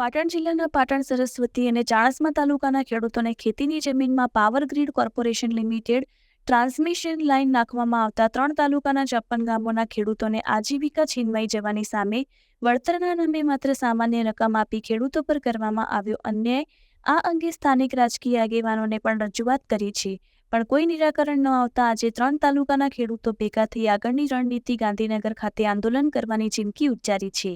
પાટણ જિલ્લાના પાટણ સરસ્વતી અને ચાણસ્મા તાલુકાના ખેડૂતોને ખેતીની જમીનમાં power grid corporation limited transmission line નાખવામાં આવતા ત્રણ તાલુકાના છપ્પન ગામોના ખેડૂતોને આજીવિકા છીનવાઈ જવાની સામે વળતરના નામે માત્ર સામાન્ય રકમ આપી ખેડૂતો પર કરવામાં આવ્યો અન્યાય. આ અંગે સ્થાનિક રાજકીય આગેવાનોને પણ રજૂઆત કરી છે. પણ કોઈ નિરાકરણ ન આવતા આજે ત્રણ તાલુકાના ખેડૂતો ભેગા થઈ આગળની રણનીતિ ગાંધીનગર ખાતે આંદોલન કરવાની ચીમકી ઉચ્ચારી છે.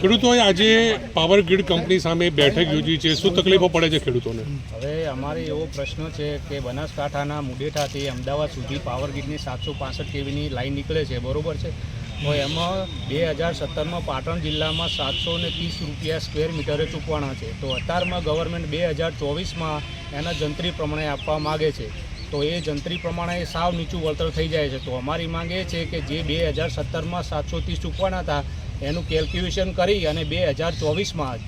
ખેડૂતોએ આજે પાવર ગ્રીડ કંપની સામે બેઠક યોજી છે. શું તકલીફો પડે છે ખેડૂતોને? હવે અમારે એવો પ્રશ્ન છે કે બનાસકાંઠાના મુડેઠાથી અમદાવાદ સુધી પાવર ગ્રીડની સાતસો પાસઠ કેવીની લાઈન નીકળે છે, બરોબર છે? તો એમાં બે હજાર સત્તરમાં પાટણ જિલ્લામાં સાતસો ને ત્રીસ રૂપિયા સ્ક્વેર મીટરે ચૂકવાના છે. તો અત્યારમાં ગવર્મેન્ટ બે હજાર ચોવીસમાં એના જંત્રી પ્રમાણે આપવા માગે છે. તો એ જંત્રી પ્રમાણે સાવ નીચું વળતર થઈ જાય છે. તો અમારી માંગ એ છે કે જે બે હજાર સત્તરમાં સાતસો ત્રીસ ચૂકવાના હતા, એનું કેલ્ક્યુલેશન કરી અને બે હજાર ચોવીસમાં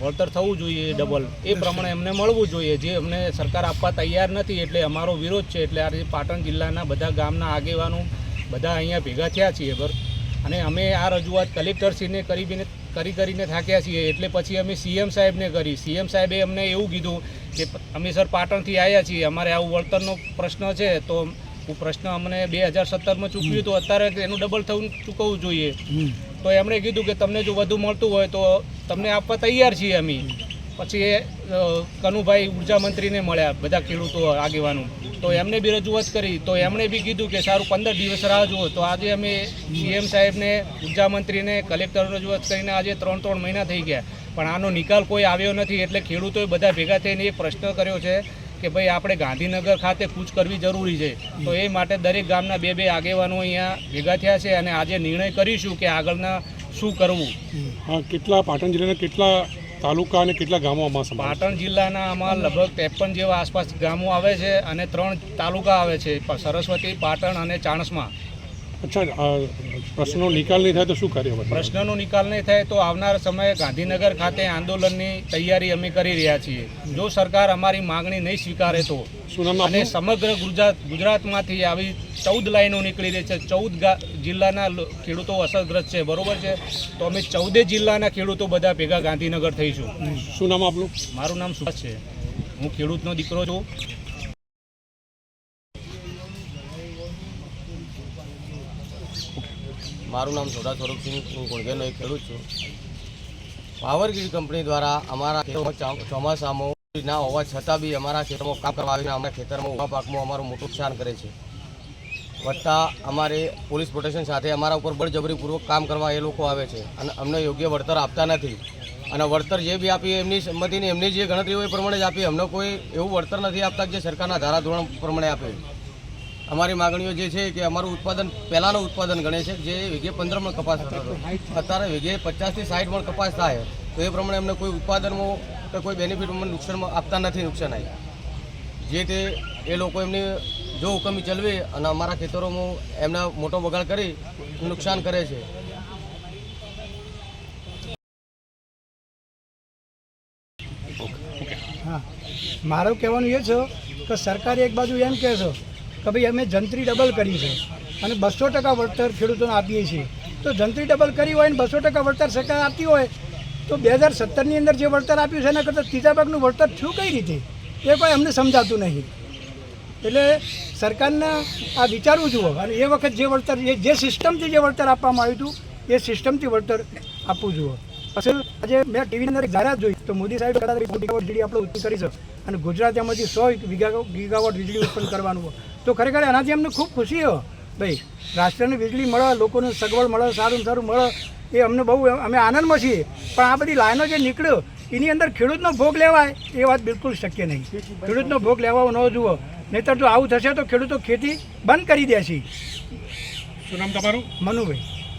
વળતર થવું જોઈએ ડબલ. એ પ્રમાણે એમને મળવું જોઈએ. જે અમને સરકાર આપવા તૈયાર નથી એટલે અમારો વિરોધ છે એટલે આજે પાટણ જિલ્લાના બધા ગામના આગેવાનો બધા અહીંયા ભેગા થયા છીએ. બર અને અમે આ રજૂઆત કલેક્ટરશ્રીને કરીને કરી કરીને થાક્યા છીએ. એટલે પછી અમે સીએમ સાહેબને કરી. સીએમ સાહેબે અમને એવું કીધું કે અમે સર પાટણથી આવ્યા છીએ. અમારે આવું વળતરનો પ્રશ્ન છે તો હું પ્રશ્ન અમને બે હજાર સત્તરમાં ચૂકવ્યું તો અત્યારે એનું ડબલ થવું ચૂકવવું જોઈએ. તો એમણે કીધું કે તમને જો વધુ મળતું હોય તો તમને આપવા તૈયાર છીએ અમે. પછી એ કનુભાઈ ઊર્જા મંત્રીને મળ્યા બધા ખેડૂતો આગેવાનો. તો એમને બી રજૂઆત કરી. તો એમણે બી કીધું કે સારું પંદર દિવસ રાહ જુઓ. તો આજે અમે સીએમ સાહેબને, ઊર્જા મંત્રીને, કલેક્ટર રજૂઆત કરીને આજે ત્રણ ત્રણ મહિના થઈ ગયા. પણ આનો નિકાલ કોઈ આવ્યો નથી એટલે ખેડૂતોએ બધા ભેગા થઈને એક પ્રશ્ન કર્યો છે કે ભાઈ આપણે ગાંધીનગર ખાતે કૂચ કરવી જરૂરી છે. તો એ માટે દરેક ગામના બે બે આગેવાનો અહીંયા ભેગા થયા છે અને આજે નિર્ણય કરીશું કે આગળના શું કરવું. હા, કેટલા પાટણ જિલ્લાના કેટલા તાલુકા અને કેટલા ગામો આમાં પાટણ જિલ્લાના આમાં લગભગ ત્રેપન જેવા આસપાસ ગામો આવે છે અને ત્રણ તાલુકા આવે છે સરસ્વતી, પાટણ અને ચાણસ્મા. અચ્છા પ્રશ્નો નિકાલ નહીં થાય તો શું કાર્ય પ્રશ્નનો નિકાલ નહીં થાય તો આવનાર સમયે ગાંધીનગર ખાતે આંદોલનની તૈયારી અમે કરી રહ્યા છીએ. જો સરકાર અમારી માંગણી નહીં સ્વીકારે તો. અને સમગ્ર ગુજરાત ગુજરાતમાંથી આવી ચૌદ લાઈનો નીકળી રહી છે. ચૌદ જિલ્લાના ખેડૂતો અસરગ્રસ્ત છે. બરોબર છે? તો અમે ચૌદે જિલ્લાના ખેડૂતો બધા ભેગા ગાંધીનગર થઈશું. શું નામ આપણું મારું નામ સુભાષ છે. હું ખેડૂતનો દીકરો છું. મારું નામ સોડા સ્વરૂપસિંહ, હું ગુણગેરનો એક ખેડૂત છું. પાવર ગ્રીડ કંપની દ્વારા અમારા ચોમાસામાં ના હોવા છતાં બી અમારા ખેતરમાં કામ કરવા આવીને અમારા ખેતરમાં ઊભા પાકમાં અમારું મોટું નુકસાન કરે છે. વત્તા અમારે પોલીસ પ્રોટેક્શન સાથે અમારા ઉપર બળજબરીપૂર્વક કામ કરવા એ લોકો આવે છે અને અમને યોગ્ય વળતર આપતા નથી. અને વળતર જે બી આપીએ એમની સંમતિની એમની જે ગણતરી હોય એ પ્રમાણે જ આપી અમને કોઈ એવું વળતર નથી આપતા જે સરકારના ધારાધોરણ પ્રમાણે આપે. અમારી માગણીઓ જે છે કે અમારું ઉત્પાદન, પહેલાંનું ઉત્પાદન ગણે છે, જે વીઘે પંદર મણ કપાસ થતો અત્યારે વીઘે પચાસથી સાઠ મણ કપાસ થાય, તો એ પ્રમાણે અમને કોઈ ઉત્પાદનમાં કે કોઈ બેનિફિટ નુકસાનમાં આપતા નથી, નુકસાન આવી જે તે, એ લોકો એમની જો હુકમી ચલવે અને અમારા ખેતરોમાં એમના મોટો બગાડ કરી, નુકસાન કરે છે. મારું કહેવાનું એ છે કે સરકારે એક બાજુ એમ કહે છે કે ભાઈ અમે જંત્રી ડબલ કરી છે. અને બસો ટકા વળતર ખેડૂતોને આપીએ છીએ. તો જંત્રી ડબલ કરી હોય ને બસો ટકા વળતર સરકાર આપતી હોય, તો બે હજાર સત્તરની અંદર જે વળતર આપ્યું છે એના કરતાં ત્રીજા ભાગનું વળતર થયું કઈ રીતે? એ કોઈ અમને સમજાતું નહીં. એટલે સરકારને આ વિચારવું જુઓ. અને એ વખત જે વળતર જે સિસ્ટમથી જે વળતર આપવામાં આવ્યું હતું, એ સિસ્ટમથી વળતર આપવું જુઓ. અસલ આજે મેં ટીવીની અંદર એક જાહેરાત જોઈ તો મોદી સાહેબ કદાચ ગીગાવોટ વીજળી આપણે ઉત્પન્ન કરી છે અને ગુજરાત એમાંથી સો ગીગા ગીગાવોટ વીજળી ઉત્પન્ન કરવાનું હોય. તો ખરેખર એનાથી અમને ખૂબ ખુશી હો. ભાઈ રાષ્ટ્રને વીજળી મળે લોકોને સગવડ મળે સારું સારું મળે એ અમને બહુ અમે આનંદમાં છીએ. પણ આ બધી લાઈનો જે નીકળ્યો એની અંદર ખેડૂતનો ભોગ લેવાય એ વાત બિલકુલ શક્ય નહીં. ખેડૂતનો ભોગ લેવાવો ન જુઓ. નહીતર જો આવું થશે તો ખેડૂતો ખેતી બંધ કરી દે છે શું નામ તમારું? મનુભાઈ.